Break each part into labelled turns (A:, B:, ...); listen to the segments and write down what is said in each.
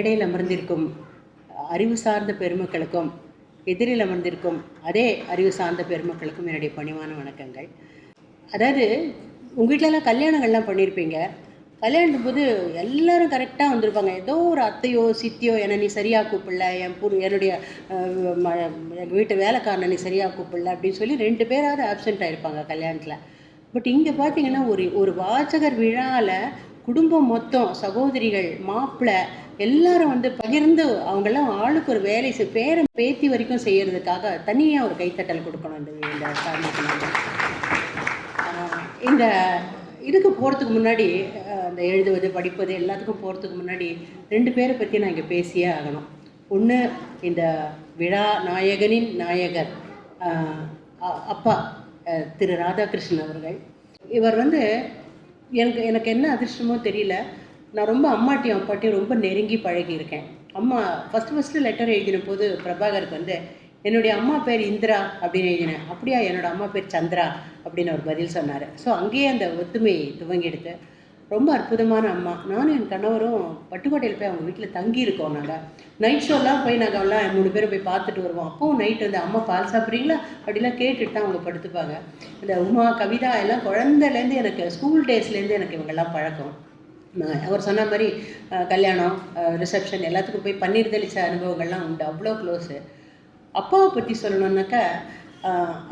A: மேடையில் அமர்ந்திருக்கும் அறிவு சார்ந்த பெருமக்களுக்கும் எதிரில் அமர்ந்திருக்கும் அதே அறிவு சார்ந்த பெருமக்களுக்கும் என்னுடைய பணிவான வணக்கங்கள். அதாவது உங்கள் வீட்டிலலாம் கல்யாணங்கள்லாம் பண்ணியிருப்பீங்க கல்யாணம் போது எல்லாரும் கரெக்டாக வந்திருப்பாங்க. ஏதோ ஒரு அத்தையோ சித்தியோ என்னை நீ சரியாக கூப்பிடல என் பூ என்னுடைய எங்கள் வீட்டு வேலைக்காரனை நீ சரியாக கூப்பிடல அப்படின்னு சொல்லி ரெண்டு பேராவது ஆப்சென்ட் ஆகிருப்பாங்க கல்யாணத்தில். பட் இங்கே பார்த்தீங்கன்னா ஒரு ஒரு வாசகர் விழாவில் குடும்பம் மொத்தம் சகோதரிகள் மாப்பிள்ளை எல்லாரும் வந்து பகிர்ந்து அவங்கெல்லாம் ஆளுக்கு ஒரு வேலை செய் பேரன் பேத்தி வரைக்கும் செய்யறதுக்காக தனியாக ஒரு கைத்தட்டல் கொடுக்கணும் இந்த இந்த காரணத்துக்கு இந்த இதுக்கு போகிறதுக்கு முன்னாடி அந்த இந்த எழுதுவது படிப்பது எல்லாத்துக்கும் போகிறதுக்கு முன்னாடி ரெண்டு பேரை பற்றி நான் இங்கே பேசியே ஆகணும். ஒன்று இந்த விழா நாயகனின் நாயகர் அ- அப்பா திரு ராதாகிருஷ்ணன் அவர்கள். இவர் வந்து எனக்கு எனக்கு என்ன அதிர்ஷ்டமோ தெரியல. நான் ரொம்ப அம்மாட்டியும் அப்பாட்டியும் ரொம்ப நெருங்கி பழகியிருக்கேன். அம்மா ஃபஸ்ட்டு ஃபஸ்ட்டு லெட்டர் எழுதின போது பிரபாகருக்கு வந்து என்னுடைய அம்மா பேர் இந்திரா அப்படின்னு எழுதினேன். அப்படியா என்னோட அம்மா பேர் சந்திரா அப்படின்னு அவர் பதில் சொன்னார். ஸோ அங்கேயே அந்த ஒத்துமை துவங்கிடுது ரொம்ப அற்புதமான அம்மா. நானும் என் கணவரும் பட்டுக்கோட்டையில் போய் அவங்க வீட்டில் தங்கி இருக்கோம் நாங்கள் நைட் ஷோலாம் போய் நாங்கள் எல்லாம் மூணு பேரும் போய் பார்த்துட்டு வருவோம். அப்போவும் நைட் வந்து அம்மா பால் சாப்பிட்றீங்களா? அப்படிலாம் கேட்டுட்டு தான் அவங்க படுத்துப்பாங்க. இந்த உமா கவிதா எல்லாம் குழந்தைலேருந்து எனக்கு ஸ்கூல் டேஸ்லேருந்து எனக்கு இவங்கெல்லாம் பழக்கம். அவர் சொன்ன மாதிரி கல்யாணம் ரிசப்ஷன் எல்லாத்துக்கும் போய் பன்னீர் தெளிச்ச அனுபவங்கள்லாம் உண்டு. அவ்வளோ க்ளோஸு அப்பாவை பற்றி சொல்லணுன்னாக்கா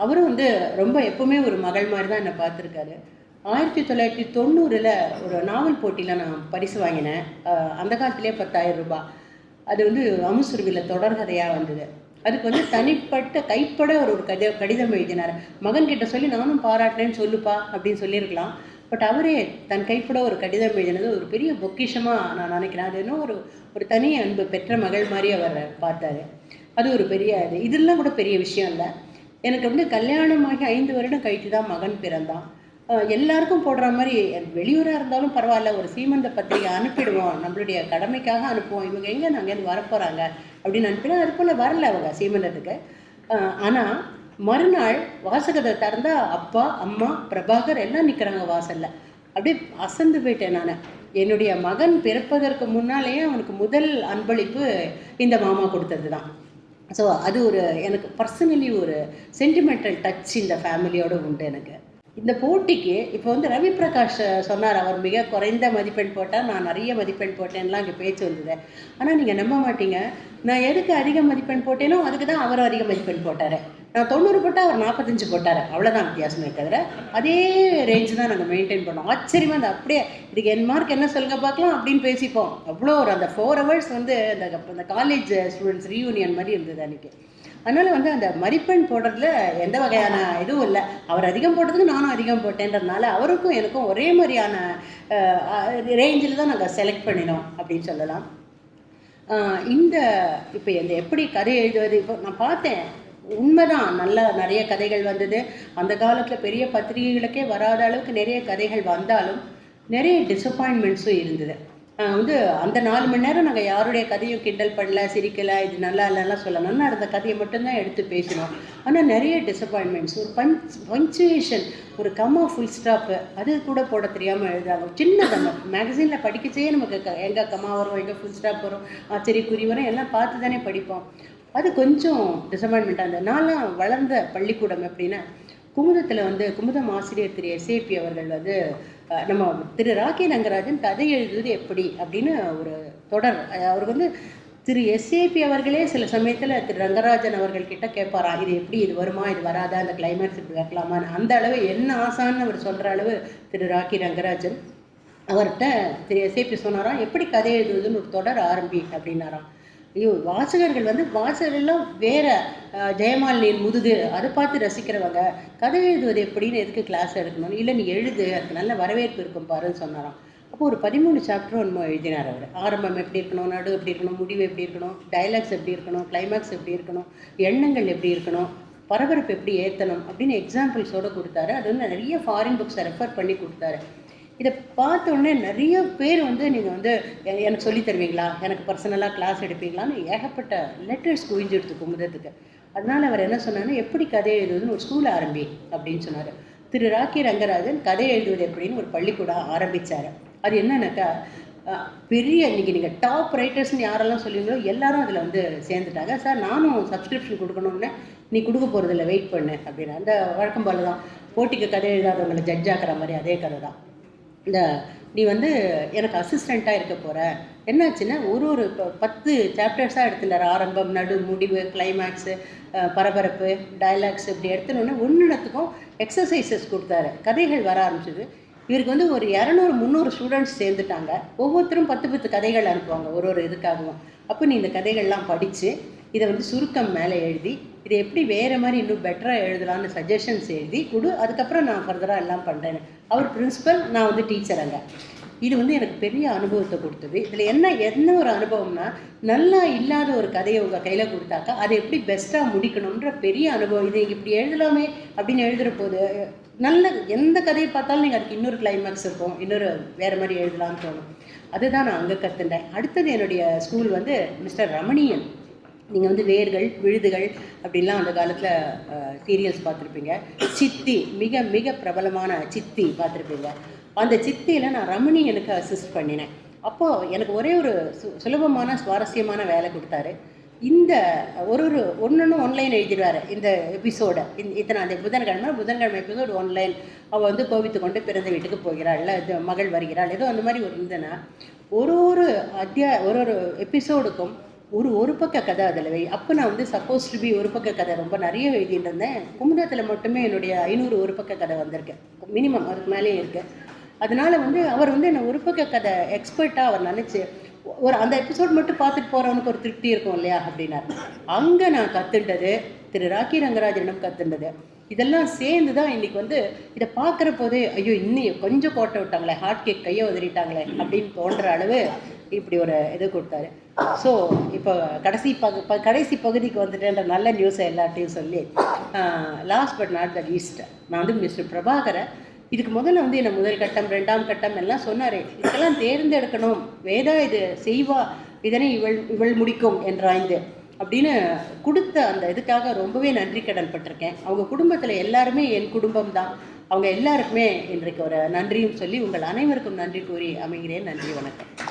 A: அவரும் வந்து ரொம்ப எப்பவுமே ஒரு மகள் மாதிரி தான் என்னை பார்த்துருக்காரு. ஆயிரத்தி தொள்ளாயிரத்தி தொண்ணூறில் ஒரு நாவல் போட்டியில் நான் பரிசு வாங்கினேன். அந்த காலத்திலே பத்தாயிரம் ரூபாய். அது வந்து அமுசுருவியில் தொடர்கதையாக வந்தது. அதுக்கு வந்து தனிப்பட்ட கைப்பட ஒரு ஒரு கதை கடிதம் எழுதினார். மகன்கிட்ட சொல்லி நானும் பாராட்டினேன்னு சொல்லுப்பா அப்படின்னு சொல்லியிருக்கலாம். பட் அவரே தன் கைப்பட ஒரு கடிதம் எழுதினது ஒரு பெரிய பொக்கிஷமாக நான் நினைக்கிறேன். அது இன்னும் ஒரு ஒரு தனி அன்பு பெற்ற மகள் மாதிரி அவர் பார்த்தாரு. அது ஒரு பெரிய இது. இதெல்லாம் கூட பெரிய விஷயம் இல்லை. எனக்கு வந்து கல்யாணமாகி ஐந்து வருடம் கழித்து தான் மகன் பிறந்தான். எல்லாருக்கும் போடுற மாதிரி வெளியூராக இருந்தாலும் பரவாயில்ல ஒரு சீமந்த பத்திரிகை அனுப்பிடுவோம். நம்மளுடைய கடமைக்காக அனுப்புவோம். இவங்க எங்கே நாங்கள் இருந்து வரப்போகிறாங்க அப்படின்னு அனுப்பினா அது போல் வரல அவங்க சீமந்தத்துக்கு. ஆனால் மறுநாள் வாசகத்தை திறந்தால் அப்பா அம்மா பிரபாகர் எல்லாம் நிற்கிறாங்க வாசலில். அப்படியே அசந்து போயிட்டேன் நான். என்னுடைய மகன் பிறப்பதற்கு முன்னாலேயே அவனுக்கு முதல் அன்பளிப்பு இந்த மாமா கொடுத்தது தான் ஸோ அது ஒரு எனக்கு பர்சனலி ஒரு சென்டிமெண்டல் டச் இந்த ஃபேமிலியோடு உண்டு எனக்கு. இந்த போட்டிக்கு இப்போ வந்து ரவி பிரகாஷ் சொன்னார் அவர் மிக குறைந்த மதிப்பெண் போட்டால் நான் நிறைய மதிப்பெண் போட்டேன்லாம் இங்கே பேச்சு வந்தது. ஆனால் நீங்கள் நம்ப மாட்டீங்க. நான் எதுக்கு அதிக மதிப்பெண் போட்டேனோ அதுக்கு தான் அவர் அதிக மதிப்பெண் போட்டார். நான் தொண்ணூறு போட்டால் அவர் நாற்பத்தஞ்சு போட்டார். அவ்வளோதான் வித்தியாசமே தவிர அதே ரேஞ்சு தான் நாங்கள் மெயின்டைன் பண்ணோம். ஆச்சரியமாக அந்த அப்படியே இதுக்கு என் மார்க் என்ன சொல்லுங்க பார்க்கலாம் அப்படின்னு பேசிப்போம். அவ்வளோ ஒரு அந்த ஃபோர் ஹவர்ஸ் வந்து அந்த அந்த காலேஜ் ஸ்டூடெண்ட்ஸ் ரீயூனியன் மாதிரி இருந்தது அன்றைக்கி அதனால் வந்து அந்த மதிப்பெண் போடுறதுல எந்த வகையான இதுவும் இல்லை. அவர் அதிகம் போட்டதுக்கு நானும் அதிகம் போட்டேன்றதுனால அவருக்கும் எனக்கும் ஒரே மாதிரியான ரேஞ்சில் தான் நாங்கள் செலக்ட் பண்ணினோம் அப்படின்னு சொல்லலாம். இந்த இப்போ இந்த எப்படி கதை எழுதுவது? இப்போ நான் பார்த்தேன். உண்மைதான் நல்ல நிறைய கதைகள் வந்தது. அந்த காலத்தில் பெரிய பத்திரிகைகளுக்கே வராத அளவுக்கு நிறைய கதைகள் வந்தாலும் நிறைய டிசப்பாயின்மெண்ட்ஸும் இருந்தது. வந்து அந்த நாலு மணி நேரம் நாங்கள் யாருடைய கதையும் கிண்டல் பண்ணல சிரிக்கலை இது நல்லா இல்லைலாம் சொல்ல நல்லா இருந்த கதையை மட்டும்தான் எடுத்து பேசினோம். ஆனால் நிறைய டிசப்பாயின்மெண்ட்ஸ் ஒரு பஞ்ச் பஞ்சுவேஷன் ஒரு கம்மா ஃபுல் ஸ்டாப்பு அது கூட போட தெரியாமல் எழுதாங்க சின்ன கம்மா மேகசினில் படிக்கச்சே நமக்கு க- கம்மா வரும் எங்கே ஃபுல் ஸ்டாப் வரும் ஆச்சரிய குறி வரும் எல்லாம் பார்த்து தானே படிப்போம். அது கொஞ்சம் டிசப்பாயின்மெண்ட்டாக இருந்தது. நான்லாம் வளர்ந்த பள்ளிக்கூடம் எப்படின்னா குமுதத்தில் வந்து குமுதம் ஆசிரியர் திரு எஸ்ஏபி அவர்கள் வந்து நம்ம திரு ராக்கி ரங்கராஜன் கதை எழுதுவது எப்படி அப்படின்னு ஒரு தொடர். அவர் வந்து திரு எஸ்ஏபி அவர்களே சில சமயத்தில் திரு ரங்கராஜன் அவர்கள் கிட்ட கேட்பாரா இது எப்படி இது வருமா இது வராதா அந்த கிளைமேக்ஸ் இப்படி வைக்கலாமான்னு? அந்த அளவு என்ன ஆசான்னு அவர் சொல்கிற அளவு திரு ராக்கி ரங்கராஜன் அவர்கிட்ட திரு எஸ்ஏபி சொன்னாராம் எப்படி கதை எழுதுவதுன்னு ஒரு தொடர் ஆரம்பி அப்படின்னாராம். ஐயோ வாசகர்கள் வந்து வாசகர்கள்லாம் வேற ஜெயமாலினியின் முதுகு அதை பார்த்து ரசிக்கிறவங்க கதை எழுதுவது எப்படின்னு எதுக்கு கிளாஸ் எடுக்கணும் இல்லை நீ எழுது அதுக்கு நல்ல வரவேற்பு இருக்கும் பாருன்னு சொன்னாராம். அப்போ ஒரு பதிமூணு சாப்டர் ஒன்று எழுதினார் அவர். ஆரம்பம் எப்படி இருக்கணும் நடு எப்படி இருக்கணும் முடிவு எப்படி இருக்கணும் டைலாக்ஸ் எப்படி இருக்கணும் கிளைமேக்ஸ் எப்படி இருக்கணும் எண்ணங்கள் எப்படி இருக்கணும் பரபரப்பு எப்படி ஏற்றணும் அப்படின்னு எக்ஸாம்பிள்ஸோடு கொடுத்தாரு. அது வந்து நிறைய ஃபாரின் புக்ஸை ரெஃபர் பண்ணி கொடுத்தாரு. இதை பார்த்தோன்னே நிறைய பேர் வந்து நீங்கள் வந்து எனக்கு சொல்லி தருவீங்களா? எனக்கு பர்சனலாக கிளாஸ் எடுப்பீங்களான்னு ஏகப்பட்ட லெட்டர்ஸ் குவிஞ்சிடுது குமுதத்துக்கு. அதனால் அவர் என்ன சொன்னாருன்னா எப்படி கதை எழுதுவதுன்னு ஒரு ஸ்கூல் ஆரம்பி அப்படின்னு சொன்னார். திரு ராக்கி ரங்கராஜன் கதை எழுதுவது எப்படின்னு ஒரு பள்ளிக்கூடம் ஆரம்பித்தார் அது என்னன்னாக்கா பெரிய இன்னைக்கு நீங்கள் டாப் ரைட்டர்ஸ்னு யாரெல்லாம் சொல்லுவீங்களோ எல்லாரும் அதில் வந்து சேர்ந்துட்டாங்க. சார் நானும் சப்ஸ்கிரிப்ஷன் கொடுக்கணும்னு நீ கொடுக்க போகிறதில்ல வெயிட் பண்ணு அப்படின்னு அந்த வழக்கம் போல தான் போட்டிக்கு கதை எழுதாதவங்களை ஜட்ஜ் ஆக்கிற மாதிரி அதே கதை தான் இந்த நீ வந்து எனக்கு அசிஸ்டண்ட்டாக இருக்க போகிற என்னாச்சுன்னா ஒரு ஒரு இப்போ பத்து சாப்டர்ஸாக எடுத்துட்டார் ஆரம்பம் நடு முடிவு கிளைமேக்ஸு பரபரப்பு டயலாக்ஸ் இப்படி எடுத்துனோடனே ஒன்றுத்துக்கும் எக்ஸசைசஸ் கொடுத்தாரு. கதைகள் வர ஆரம்பிச்சிது. இவருக்கு வந்து ஒரு இரநூறு முந்நூறு ஸ்டூடெண்ட்ஸ் சேர்ந்துட்டாங்க. ஒவ்வொருத்தரும் பத்து பத்து கதைகள் அனுப்புவாங்க ஒரு ஒரு இதுக்காகவும். அப்போ நீ இந்த கதைகள்லாம் படித்து இதை வந்து சுருக்கம் மேலே எழுதி இதை எப்படி வேறு மாதிரி இன்னும் பெட்டராக எழுதலாம்னு சஜஷன்ஸ் எழுதி கொடு. அதுக்கப்புறம் நான் ஃபர்தராக எல்லாம் பண்ணுறேன்னு அவர் பிரின்ஸிபல் நான் வந்து டீச்சர் அங்கே. இது வந்து எனக்கு பெரிய அனுபவத்தை கொடுத்தது. இதில் என்ன என்ன ஒரு அனுபவம்னா நல்லா இல்லாத ஒரு கதையை உங்கள் கையில் கொடுத்தாக்கா அதை எப்படி பெஸ்ட்டாக முடிக்கணுன்ற பெரிய அனுபவம். இது இப்படி எழுதலாமே அப்படின்னு எழுதுகிற போது நல்ல எந்த கதையை பார்த்தாலும் நீங்கள் அதுக்கு இன்னொரு கிளைமேக்ஸ் இருக்கும். இன்னொரு வேறு மாதிரி எழுதலாம்னு தோணும். அதுதான் நான் அங்கே கற்றுட்டேன் அடுத்தது என்னுடைய ஸ்கூல் வந்து மிஸ்டர் ரமணியன். நீங்கள் வந்து வேர்கள் விழுதுகள் அப்படின்லாம் அந்த காலத்தில் சீரியல்ஸ் பார்த்துருப்பீங்க. சித்தி மிக மிக பிரபலமான சித்தி பார்த்துருப்பீங்க. அந்த சித்தியில் நான் ரமணி எனக்கு அசிஸ்ட் பண்ணினேன். அப்போது எனக்கு ஒரே ஒரு சு சுலபமான சுவாரஸ்யமான வேலை கொடுத்தாரு. இந்த ஒரு ஒரு ஒன்று ஒன்லைன் எழுதிடுவார் இந்த எபிசோடை இந்த இத்தனை அந்த புதன்கிழமை புதன்கிழமை எபிசோடு ஒன்லைன் அவள் வந்து கோவித்து கொண்டு பிறந்த வீட்டுக்கு போகிறாள் இது மகள் வருகிறாள் ஏதோ அந்த மாதிரி ஒரு இருந்தனா ஒரு ஒரு அத்தியா ஒரு ஒரு எபிசோடுக்கும் ஒரு ஒரு பக்க கதை அதில் வை. அப்போ நான் வந்து சப்போஸ் டு பி ஒரு பக்க கதை ரொம்ப நிறைய எழுதிட்டு இருந்தேன். குமுதத்தில் மட்டுமே என்னுடைய ஐநூறு ஒரு பக்க கதை வந்திருக்கேன் மினிமம் அதுக்கு மேலேயே இருக்கேன் அதனால வந்து அவர் வந்து என்னை ஒரு பக்க கதை எக்ஸ்பர்ட்டாக அவர் நினச்சி ஒரு அந்த எபிசோட் மட்டும் பார்த்துட்டு போகிறவனுக்கு ஒரு திருப்தி இருக்கும் இல்லையா அப்படின்னார். அங்கே நான் கற்றுண்டது திரு ராக்கி ரங்கராஜனிடம் கற்றுண்டது இதெல்லாம் சேர்ந்து தான் இன்னைக்கு வந்து இதை பார்க்குற போதே ஐயோ இன்னும் கொஞ்சம் கோட்டை விட்டாங்களே ஹார்ட் கேக் கையை உதறிட்டாங்களே அப்படின்னு தோன்ற அளவு இப்படி ஒரு இது கொடுத்தாரு. ஸோ இப்போ கடைசி பகு கடைசி பகுதிக்கு வந்துட்டேன்ற நல்ல நியூஸை எல்லாத்தையும் சொல்லி last but not the least நான் வந்து மிஸ்டர் பிரபாகரை இதுக்கு முதல்ல வந்து என்ன முதல் கட்டம் ரெண்டாம் கட்டம் எல்லாம் சொன்னார். இதுக்கெல்லாம் தேர்ந்தெடுக்கணும். வேதா இது செய்வா இதனை இவள் இவள் முடிக்கும் என்றாய்ந்து அப்படின்னு கொடுத்த அந்த இதுக்காக ரொம்பவே நன்றி கடன் பட்டிருக்கேன். அவங்க குடும்பத்தில் எல்லாருமே என் குடும்பம் தான். அவங்க எல்லாருக்குமே இன்றைக்கு ஒரு நன்றியும் சொல்லி உங்கள் அனைவருக்கும் நன்றி கூறி அமைகிறேன். நன்றி வணக்கம்.